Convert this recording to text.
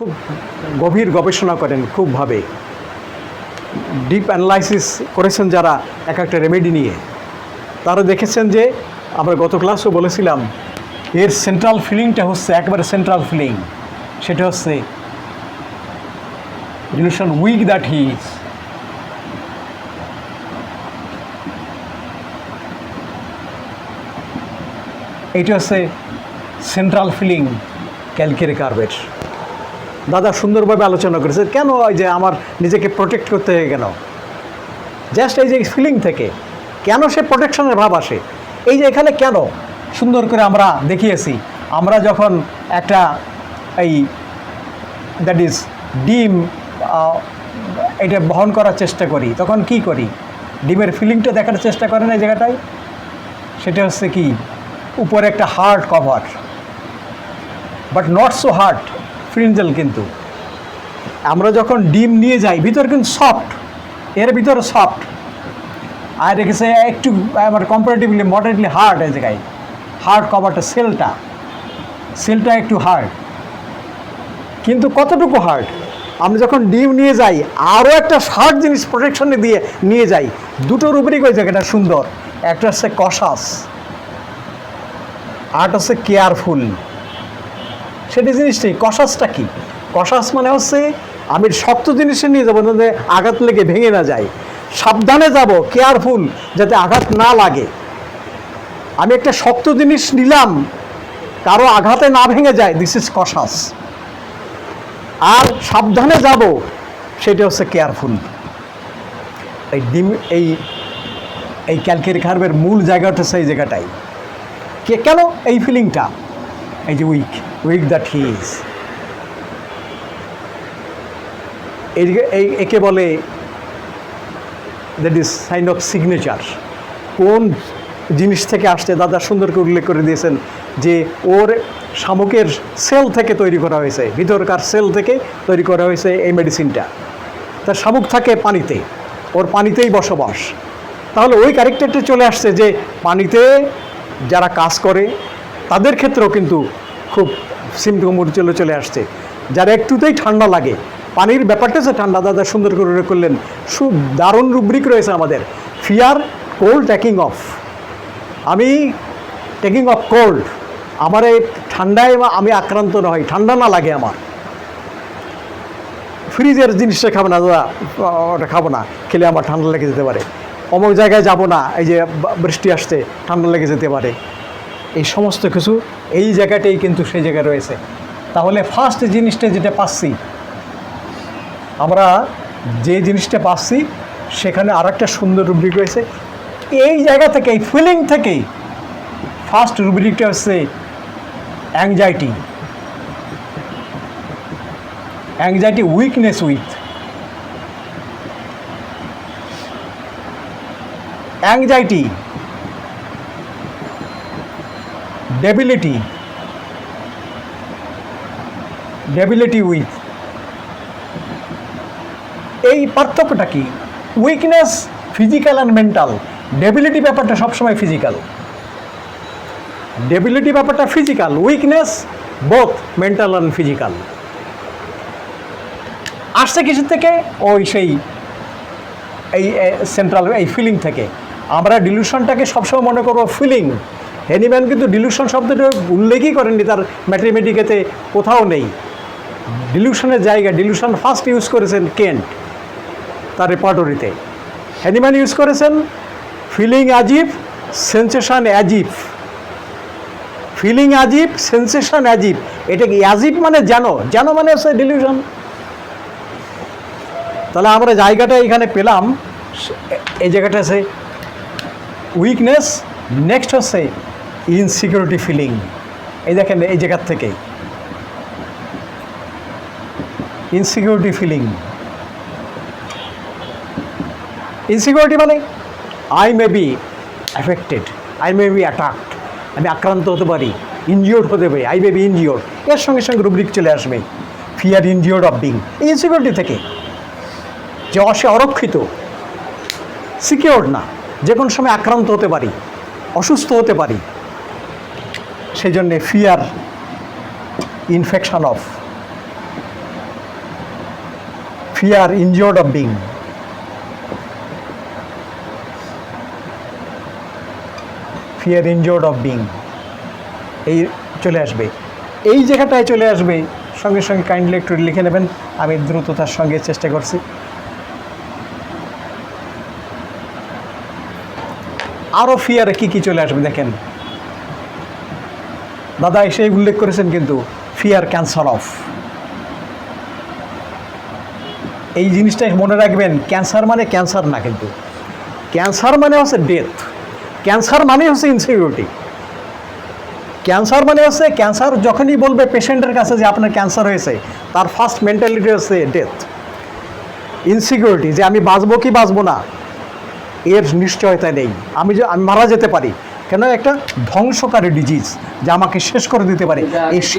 খুব গভীর গবেষণা করেন খুবভাবে। ডিপ অ্যানালাইসিস করেছেন যারা এক একটা রেমেডি নিয়ে। তারা দেখেছেন যে, আমরা গত ক্লাসও বলেছিলাম, এর সেন্ট্রাল ফিলিংটা হচ্ছে একবারে সেন্ট্রাল ফিলিং সেটা হচ্ছে delusion weak that he is এইটা হচ্ছে সেন্ট্রাল ফিলিং ক্যালকেরি কার্বেট দাদা সুন্দরভাবে আলোচনা করেছে। কেন ওই যে আমার নিজেকে প্রোটেক্ট করতে হয়ে গেল? জাস্ট এই যে ফিলিং থেকে, কেন সে প্রোটেকশনের ভাব আসে? এই যে এখানে কেন? সুন্দর করে আমরা দেখিয়েছি। আমরা যখন একটা এই দ্যাট ইজ ডিম এটা বহন করার চেষ্টা করি, তখন কি করি? ডিমের ফিলিংটা দেখার চেষ্টা করেন এই জায়গাটায়? সেটা হচ্ছে কি? উপরে একটা hard cover but not so hard ফ্রিঞ্জেল কিন্তু। আমরা যখন ডিম নিয়ে যাই, ভিতর কিন্তু সফট এর ভিতরে সফট আর রেখেছে একটু, আমার কম্পারেটিভলি মডারেটলি হার্ড এই জায়গায়। হার্ড কভারটা সেলটা সেলটা একটু হার্ড কিন্তু কতটুকু হার্ড আমরা যখন ডিম নিয়ে যাই আরও একটা হার্ড জিনিস প্রোটেকশনে দিয়ে নিয়ে যাই। দুটো রুবরিক ওই জায়গাটা সুন্দর। একটা হচ্ছে কষাস আর্ট হচ্ছে কেয়ারফুল সেটি জিনিসটাই কষাসটা কি? কষাস মানে হচ্ছে আমি শক্ত জিনিসে নিয়ে যাব যাতে আঘাত লেগে ভেঙে না যায়। সাবধানে যাব কেয়ারফুল যাতে আঘাত না লাগে। আমি একটা শক্ত জিনিস নিলাম, কারও আঘাতে না ভেঙে যায় দিস ইজ কষাস। আর সাবধানে যাব, সেটা হচ্ছে কেয়ারফুল এই ডিম, এই এই ক্যালকেরি খার্বের মূল জায়গাটা সেই জায়গাটাই। কে, কেন এই ফিলিংটা যে weak weak that he is এই একে বলে that is sign of signature কোন জিনিস থেকে আসছে? দাদা সুন্দর করে উল্লেখ করে দিয়েছেন যে ওর শামুকের সেল থেকে তৈরি করা হয়েছে, ভিতরকার সেল থেকে তৈরি করা হয়েছে এই মেডিসিনটা তার শামুক থাকে পানিতে, ওর পানিতেই বসবাস। তাহলে ওই ক্যারেক্টারটা চলে আসছে যে পানিতে যারা কাজ করে তাদের ক্ষেত্রেও কিন্তু খুব সিমটম চলে চলে আসছে। যারা একটুতেই ঠান্ডা লাগে। পানির ব্যাপারটা যে ঠান্ডা, দাদা সুন্দর করে করলেন। খুব দারুণ রুব্রিক রয়েছে আমাদের। ফিয়ার কোল্ড ট্যাকিং অফ আমি টেকিং অফ কোল্ড আমার এই ঠান্ডায় আমি আক্রান্ত না হই ঠান্ডা না লাগে আমার। ফ্রিজের জিনিসটা খাব না, দাদা। ওটা খাব না। খেলে আমার ঠান্ডা লেগে যেতে পারে। অমুক জায়গায় যাব না। এই যে বৃষ্টি আসছে, ঠান্ডা লেগে যেতে পারে। এই সমস্ত কিছু এই জায়গাটাই কিন্তু সেই জায়গায় রয়েছে। তাহলে ফার্স্ট জিনিসটা যেটা পাচ্ছি, আমরা যে জিনিসটা পাচ্ছি, সেখানে আর একটা সুন্দর রুব্রিক রয়েছে। এই জায়গা থেকে এই ফিলিং থেকেই ফার্স্ট রুব্রিকটা হচ্ছে anxiety anxiety weakness with anxiety debility debility with এই পার্থক্যটা কি? Weakness physical and mental debility ব্যাপারটা সবসময় ফিজিক্যাল ডেবিলিটি ব্যাপারটা physical weakness both mental and physical আসছে কিসের থেকে? ওই সেই, এই সেন্ট্রাল এই ফিলিং থেকে। আমরা ডিলিউশনটাকে সবসময় মনে করব ফিলিং হ্যানিম্যান কিন্তু ডিলিউশন শব্দটা উল্লেখই করেননি, তার ম্যাথমেটিকেতে কোথাও নেই। ডিলিউশনের জায়গা ডিলিউশন ফার্স্ট ইউজ করেছেন কেন্ট তার রেপার্টরিতে হ্যানিম্যান ইউজ করেছেন? Feeling as if sensation as if feeling as if sensation as if এটা কি অ্যাজিভ মানে যেন যেন মানে হচ্ছে ডিলিউশন তাহলে আমরা জায়গাটা এখানে পেলাম। এই জায়গাটা আছে উইকনেস নেক্সট হচ্ছে ইনসিকিউরিটি ফিলিং এই দেখেন, এই জায়গার থেকে। ইনসিকিউরিটি ফিলিং ইনসিকিউরিটি মানে I may be affected I may be attacked আমি আক্রান্ত হতে পারি ইনজিওর্ড হতে পারি আই মে বি ইনজিওর্ড এর সঙ্গে সঙ্গে রুব্রিক চলে আসবে ফিয়ার ইনজিওর্ড অফ বিং এই ইনসিকিউরিটি থেকে যে অসে অরক্ষিত সিকিওর না, যে কোনো সময় আক্রান্ত হতে পারি, অসুস্থ হতে পারি সেই জন্যে fear infection of fear injured of being fear injured of being এই চলে আসবে। এই জায়গাটায় চলে আসবে, সঙ্গে সঙ্গে কাইন্ডলি একটু লিখে নেবেন, আমি দ্রুততার সঙ্গে চেষ্টা করছি। আরও ফিয়ারে কী কী চলে আসবে দেখেন। দাদা এসেই উল্লেখ করেছেন কিন্তু ফিয়ার ক্যান্সার অফ এই জিনিসটাই মনে রাখবেন ক্যান্সার মানে ক্যান্সার না কিন্তু। ক্যান্সার মানে হচ্ছে ডেথ ক্যান্সার মানে হচ্ছে ইনসিকিউরিটি ক্যান্সার মানে হচ্ছে ক্যান্সার যখনই বলবে পেশেন্টের কাছে যে আপনার ক্যান্সার হয়েছে, তার ফার্স্ট মেন্টালিটি হচ্ছে ডেথ ইনসিকিউরিটি যে আমি বাঁচবো কি বাঁচবো না, এর নিশ্চয়তা নেই। আমি যে, আমি মারা যেতে পারি। কেন? একটা ধ্বংসকারী ডিজিজ যা আমাকে শেষ করে দিতে পারে। এই শেষ